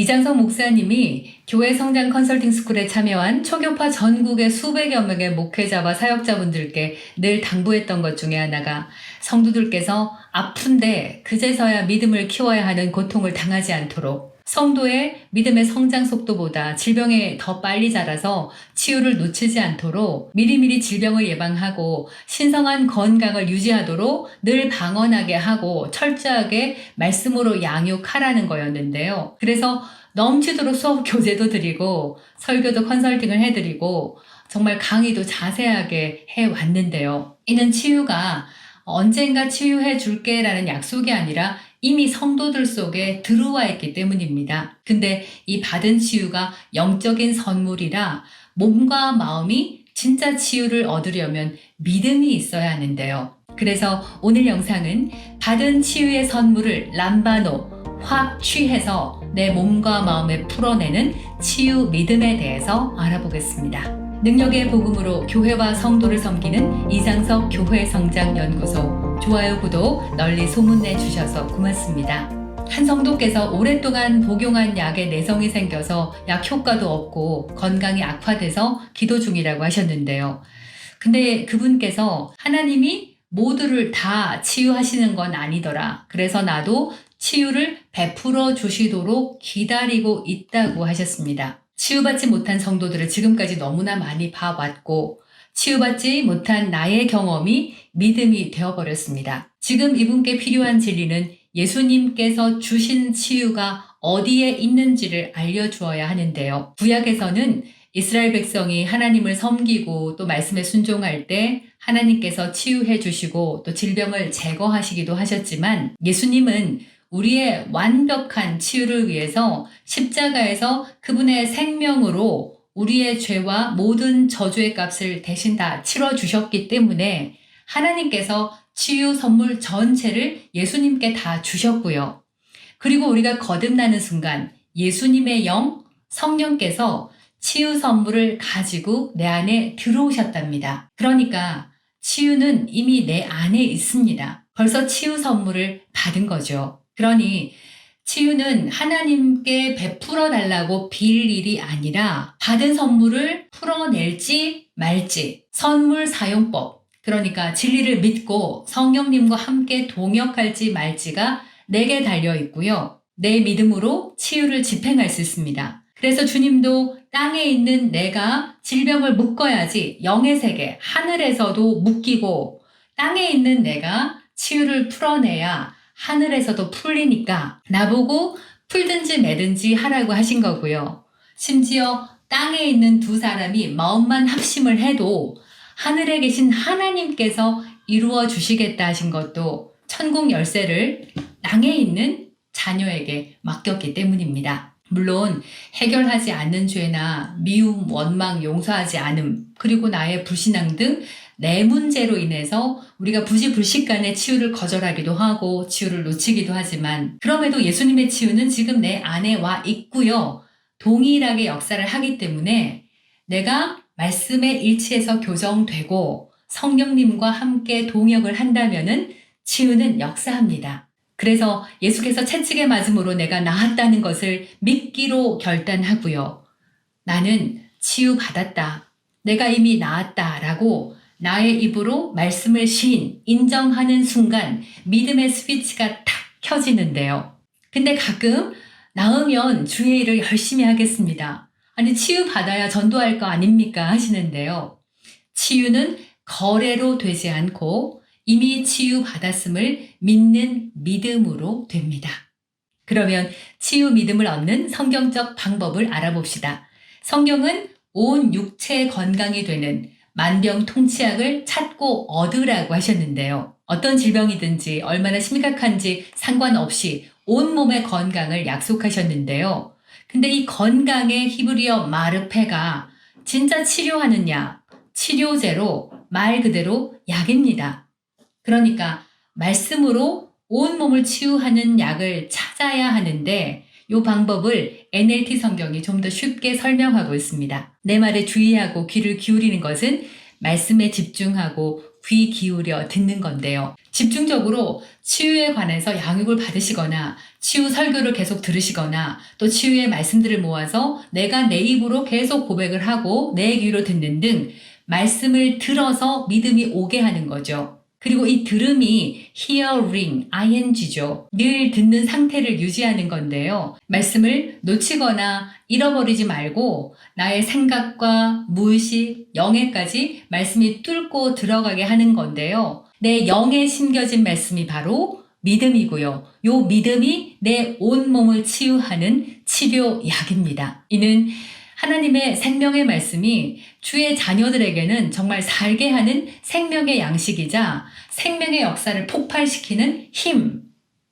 이장성 목사님이 교회 성장 컨설팅 스쿨에 참여한 초교파 전국의 수백여 명의 목회자와 사역자분들께 늘 당부했던 것 중에 하나가 성도들께서 아픈데 그제서야 믿음을 키워야 하는 고통을 당하지 않도록 성도의 믿음의 성장 속도보다 질병에 더 빨리 자라서 치유를 놓치지 않도록 미리미리 질병을 예방하고 신성한 건강을 유지하도록 늘 방언하게 하고 철저하게 말씀으로 양육하라는 거였는데요. 그래서 넘치도록 수업 교재도 드리고 설교도 컨설팅을 해드리고 정말 강의도 자세하게 해왔는데요. 이는 치유가 언젠가 치유해 줄게라는 약속이 아니라 이미 성도들 속에 들어와 있기 때문입니다. 근데 이 받은 치유가 영적인 선물이라 몸과 마음이 진짜 치유를 얻으려면 믿음이 있어야 하는데요. 그래서 오늘 영상은 받은 치유의 선물을 람바노 확 취해서 내 몸과 마음에 풀어내는 치유 믿음에 대해서 알아보겠습니다. 능력의 복음으로 교회와 성도를 섬기는 이상석 교회 성장 연구소 좋아요 구독 널리 소문내 주셔서 고맙습니다. 한 성도께서 오랫동안 복용한 약에 내성이 생겨서 약 효과도 없고 건강이 악화돼서 기도 중이라고 하셨는데요. 근데 그분께서 하나님이 모두를 다 치유하시는 건 아니더라. 그래서 나도 치유를 베풀어 주시도록 기다리고 있다고 하셨습니다. 치유받지 못한 성도들을 지금까지 너무나 많이 봐왔고, 치유받지 못한 나의 경험이 믿음이 되어버렸습니다. 지금 이분께 필요한 진리는 예수님께서 주신 치유가 어디에 있는지를 알려주어야 하는데요. 구약에서는 이스라엘 백성이 하나님을 섬기고 또 말씀에 순종할 때 하나님께서 치유해 주시고 또 질병을 제거하시기도 하셨지만 예수님은 우리의 완벽한 치유를 위해서 십자가에서 그분의 생명으로 우리의 죄와 모든 저주의 값을 대신 다 치러 주셨기 때문에 하나님께서 치유 선물 전체를 예수님께 다 주셨고요. 그리고 우리가 거듭나는 순간 예수님의 영, 성령께서 치유 선물을 가지고 내 안에 들어오셨답니다. 그러니까 치유는 이미 내 안에 있습니다. 벌써 치유 선물을 받은 거죠. 그러니 치유는 하나님께 베풀어 달라고 빌 일이 아니라 받은 선물을 풀어낼지 말지 선물 사용법 그러니까 진리를 믿고 성령님과 함께 동역할지 말지가 내게 달려 있고요. 내 믿음으로 치유를 집행할 수 있습니다. 그래서 주님도 땅에 있는 내가 질병을 묶어야지 영의 세계, 하늘에서도 묶이고 땅에 있는 내가 치유를 풀어내야 하늘에서도 풀리니까 나보고 풀든지 매든지 하라고 하신 거고요. 심지어 땅에 있는 두 사람이 마음만 합심을 해도 하늘에 계신 하나님께서 이루어 주시겠다 하신 것도 천국 열쇠를 땅에 있는 자녀에게 맡겼기 때문입니다. 물론 해결하지 않는 죄나 미움, 원망, 용서하지 않음, 그리고 나의 불신앙 등 내 문제로 인해서 우리가 부지불식간에 치유를 거절하기도 하고 치유를 놓치기도 하지만 그럼에도 예수님의 치유는 지금 내 안에 와 있고요. 동일하게 역사를 하기 때문에 내가 말씀에 일치해서 교정되고 성령님과 함께 동역을 한다면은 치유는 역사합니다. 그래서 예수께서 채찍에 맞음으로 내가 나았다는 것을 믿기로 결단하고요. 나는 치유받았다. 내가 이미 나았다 라고 나의 입으로 말씀을 시인, 인정하는 순간 믿음의 스위치가 탁 켜지는데요. 근데 가끔 나으면 주의 일을 열심히 하겠습니다. 아니, 치유받아야 전도할 거 아닙니까? 하시는데요. 치유는 거래로 되지 않고 이미 치유받았음을 믿는 믿음으로 됩니다. 그러면 치유 믿음을 얻는 성경적 방법을 알아봅시다. 성경은 온 육체 건강이 되는 만병통치약을 찾고 얻으라고 하셨는데요. 어떤 질병이든지 얼마나 심각한지 상관없이 온몸의 건강을 약속하셨는데요. 근데 이 건강의 히브리어 마르페가 진짜 치료하는 약, 치료제로 말 그대로 약입니다. 그러니까 말씀으로 온몸을 치유하는 약을 찾아야 하는데 이 방법을 NLT 성경이 좀 더 쉽게 설명하고 있습니다. 내 말에 주의하고 귀를 기울이는 것은 말씀에 집중하고 귀 기울여 듣는 건데요. 집중적으로 치유에 관해서 양육을 받으시거나 치유 설교를 계속 들으시거나 또 치유의 말씀들을 모아서 내가 내 입으로 계속 고백을 하고 내 귀로 듣는 등 말씀을 들어서 믿음이 오게 하는 거죠. 그리고 이 들음이 hearing, ing죠. 늘 듣는 상태를 유지하는 건데요. 말씀을 놓치거나 잃어버리지 말고 나의 생각과 무의식, 영에까지 말씀이 뚫고 들어가게 하는 건데요. 내 영에 심겨진 말씀이 바로 믿음이고요. 요 믿음이 내 온몸을 치유하는 치료약입니다. 이는 하나님의 생명의 말씀이 주의 자녀들에게는 정말 살게 하는 생명의 양식이자 생명의 역사를 폭발시키는 힘,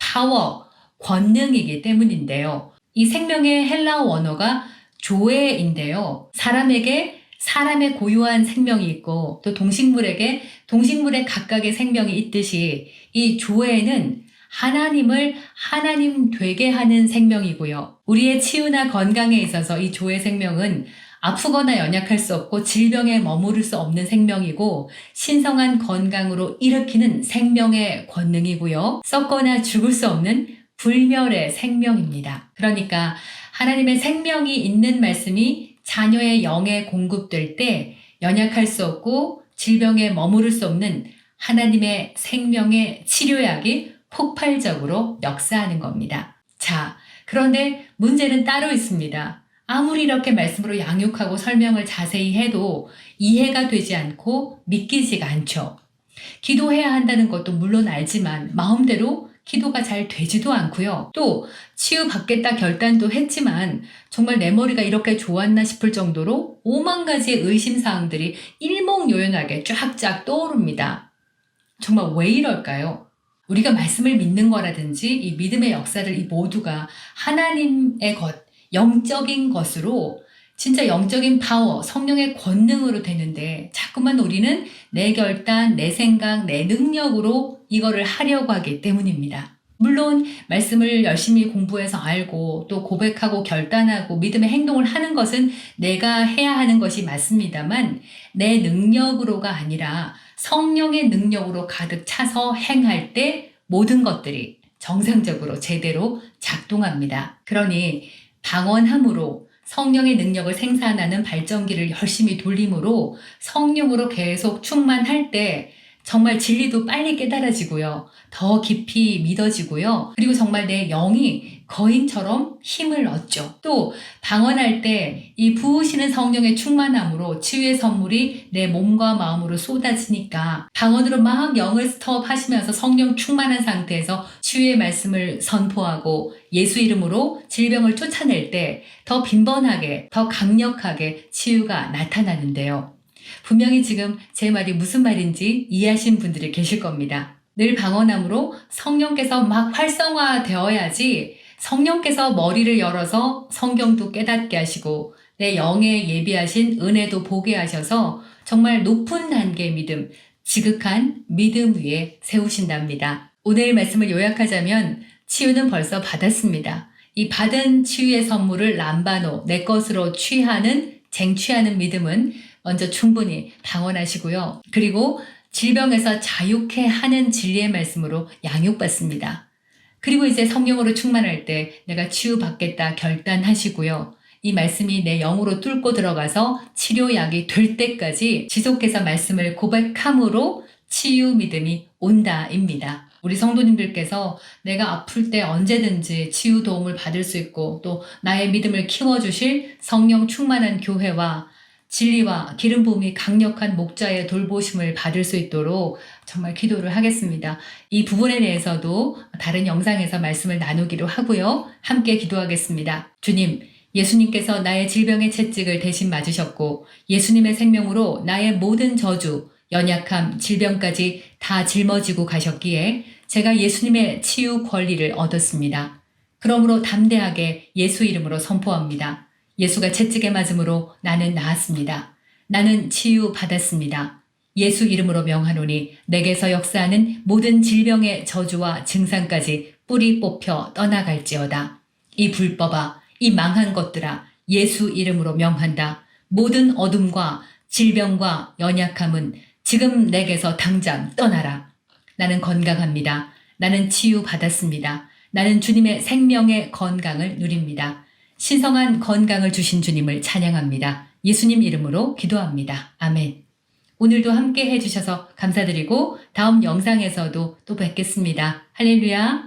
파워, 권능이기 때문인데요. 이 생명의 헬라어 원어가 조에인데요. 사람에게 사람의 고유한 생명이 있고 또 동식물에게 동식물의 각각의 생명이 있듯이 이 조에는 하나님을 하나님 되게 하는 생명이고요. 우리의 치유나 건강에 있어서 이 조의 생명은 아프거나 연약할 수 없고 질병에 머무를 수 없는 생명이고 신성한 건강으로 일으키는 생명의 권능이고요. 썩거나 죽을 수 없는 불멸의 생명입니다. 그러니까 하나님의 생명이 있는 말씀이 자녀의 영에 공급될 때 연약할 수 없고 질병에 머무를 수 없는 하나님의 생명의 치료약이 폭발적으로 역사하는 겁니다. 자, 그런데 문제는 따로 있습니다. 아무리 이렇게 말씀으로 양육하고 설명을 자세히 해도 이해가 되지 않고 믿기지가 않죠. 기도해야 한다는 것도 물론 알지만 마음대로 기도가 잘 되지도 않고요. 또 치유받겠다 결단도 했지만 정말 내 머리가 이렇게 좋았나 싶을 정도로 오만 가지의 의심사항들이 일목요연하게 쫙쫙 떠오릅니다. 정말 왜 이럴까요? 우리가 말씀을 믿는 거라든지 이 믿음의 역사를 이 모두가 하나님의 것, 영적인 것으로 진짜 영적인 파워, 성령의 권능으로 되는데 자꾸만 우리는 내 결단, 내 생각, 내 능력으로 이거를 하려고 하기 때문입니다. 물론 말씀을 열심히 공부해서 알고 또 고백하고 결단하고 믿음의 행동을 하는 것은 내가 해야 하는 것이 맞습니다만 내 능력으로가 아니라 성령의 능력으로 가득 차서 행할 때 모든 것들이 정상적으로 제대로 작동합니다. 그러니 방언함으로 성령의 능력을 생산하는 발전기를 열심히 돌림으로 성령으로 계속 충만할 때 정말 진리도 빨리 깨달아지고요. 더 깊이 믿어지고요. 그리고 정말 내 영이 거인처럼 힘을 얻죠. 또 방언할 때 이 부으시는 성령의 충만함으로 치유의 선물이 내 몸과 마음으로 쏟아지니까 방언으로 막 영을 스톱하시면서 성령 충만한 상태에서 치유의 말씀을 선포하고 예수 이름으로 질병을 쫓아낼 때 더 빈번하게, 더 강력하게 치유가 나타나는데요. 분명히 지금 제 말이 무슨 말인지 이해하신 분들이 계실 겁니다. 늘 방언함으로 성령께서 막 활성화되어야지 성령께서 머리를 열어서 성경도 깨닫게 하시고 내 영에 예비하신 은혜도 보게 하셔서 정말 높은 단계의 믿음, 지극한 믿음 위에 세우신답니다. 오늘 말씀을 요약하자면 치유는 벌써 받았습니다. 이 받은 치유의 선물을 람바노, 내 것으로 취하는, 쟁취하는 믿음은 먼저 충분히 방언하시고요. 그리고 질병에서 자유케 하는 진리의 말씀으로 양육받습니다. 그리고 이제 성령으로 충만할 때 내가 치유받겠다 결단하시고요. 이 말씀이 내 영으로 뚫고 들어가서 치료약이 될 때까지 지속해서 말씀을 고백함으로 치유 믿음이 온다입니다. 우리 성도님들께서 내가 아플 때 언제든지 치유 도움을 받을 수 있고 또 나의 믿음을 키워주실 성령 충만한 교회와 진리와 기름 부음이 강력한 목자의 돌보심을 받을 수 있도록 정말 기도를 하겠습니다. 이 부분에 대해서도 다른 영상에서 말씀을 나누기로 하고요. 함께 기도하겠습니다. 주님, 예수님께서 나의 질병의 채찍을 대신 맞으셨고 예수님의 생명으로 나의 모든 저주, 연약함, 질병까지 다 짊어지고 가셨기에 제가 예수님의 치유 권리를 얻었습니다. 그러므로 담대하게 예수 이름으로 선포합니다. 예수가 채찍에 맞음으로 나는 나았습니다. 나는 치유 받았습니다. 예수 이름으로 명하노니 내게서 역사하는 모든 질병의 저주와 증상까지 뿌리 뽑혀 떠나갈지어다. 이 불법아, 이 망한 것들아, 예수 이름으로 명한다. 모든 어둠과 질병과 연약함은 지금 내게서 당장 떠나라. 나는 건강합니다. 나는 치유받았습니다. 나는 주님의 생명의 건강을 누립니다. 신성한 건강을 주신 주님을 찬양합니다. 예수님 이름으로 기도합니다. 아멘. 오늘도 함께 해주셔서 감사드리고 다음 영상에서도 또 뵙겠습니다. 할렐루야.